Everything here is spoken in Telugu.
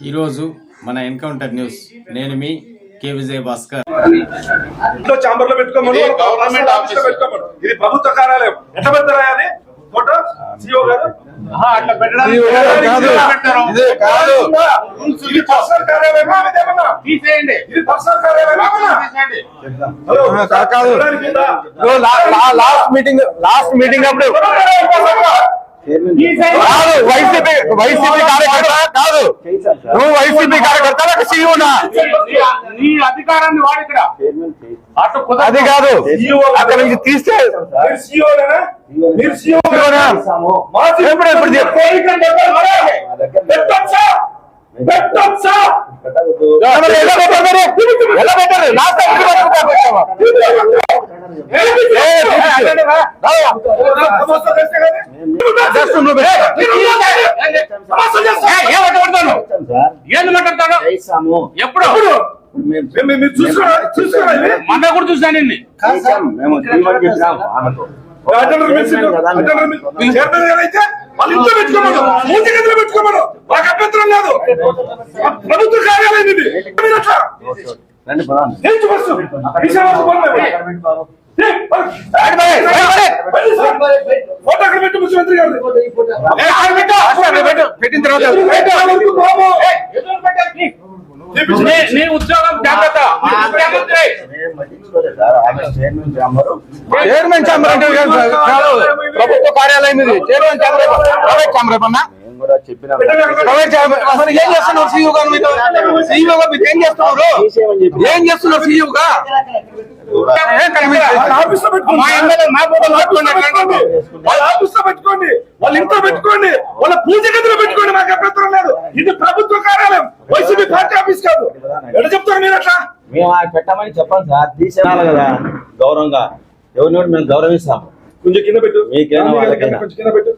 ఈరోజు మన ఎన్కౌంటర్ న్యూస్. నేను మీ కే విజయ్ భాస్కర్. ఇంట్లో చాంబర్లో పెట్టుకోమను గవర్నమెంట్ ఆఫీస్. పెట్టుకోమను. ఇది ప్రభుత్వ కార్యాలయం. ఫోటో? సిఓ గారు? అట్లా ఇది కాదు. ఇది పర్సనల్? తీసేయండి. ఇది పర్సనల్ ఏమన్నా? కాదు. చూడడానికి ఉందా? లాస్ట్ మీటింగ్ లాస్ట్ మీటింగ్ అప్పుడు వైసీపీ వైసీపీ కార్యకర్త కాదు. వైసీపీ కార్యకర్త లేక సీఈఓనా. అది కాదు అక్కడ నుంచి తీస్తే. పెట్టొచ్చా? ఎలా పెట్టారు? ఎలా పెట్టారు లాస్ట్ టైం కూడా పెట్టారు, పెట్టావా? ఏ, తీసేయండి. రావా? సమోసా తెస్తే కానీ? జస్ట్ నువ్వు పెట్టు. సమోసా చేస్తా. ఏ, ఏం మాట్లాడతాను ఏంది మాట్లాడతాను ఎప్పుడు ఎప్పుడు? మేము- మేము చూసుకోరా చూసుకోరా ఇది? మొన్న కూడా చూసాను నిన్ను పెట్టుకోమను మాకు అభ్యంతరం లేదు ప్రభుత్వ కార్యాలయం ఇది. ఫోటో అక్కడ పెట్టు ముఖ్యమంత్రి. పెట్టిన తర్వాత నీ ఉద్యోగం జాగ్రత్త. చైర్మన్ ఛాంబర్ అంటే. ప్రభుత్వ కార్యాలయం ఇది. Chairman chamber private chamber chamber. అసలు ఏం చేస్తున్నారు సీఈఓ గారు మీరు సీఈఓ గా మీరు ఏం చేస్తున్నారు? ఏం చేస్తున్నారు సీఈఓ గా ఏం కనిపించ- వాళ్ళ ఆఫీస్లో పెట్టుకోండి. మా ఎమ్మెల్యే మా ఫోటో వాళ్ళ ఆఫీస్లో పెట్టుకోండి. వాళ్ళ ఆఫీస్లో పెట్టుకోండి. వాళ్ళ ఇంట్లో పెట్టుకోండి. వాళ్ళ పూజ గదిలో పెట్టుకోండి. మాకు అభ్యంతరం లేదు. ఇది ప్రభుత్వ కార్యాలయం వైసీపీ పార్టీ ఆఫీస్ కాదు ఎట్లా చెప్తారు మీరు అట్లా మేము ఆయన పెట్టమని చెప్పాలి సార్. తీసేయాలి కదా. గౌరవంగా. ఎవరిని కూడా మేము గౌరవిస్తాము. కొంచెం కింద పెట్టు. మీకైనా వాళ్ళకైనా. కొంచెం కింద పెట్టు.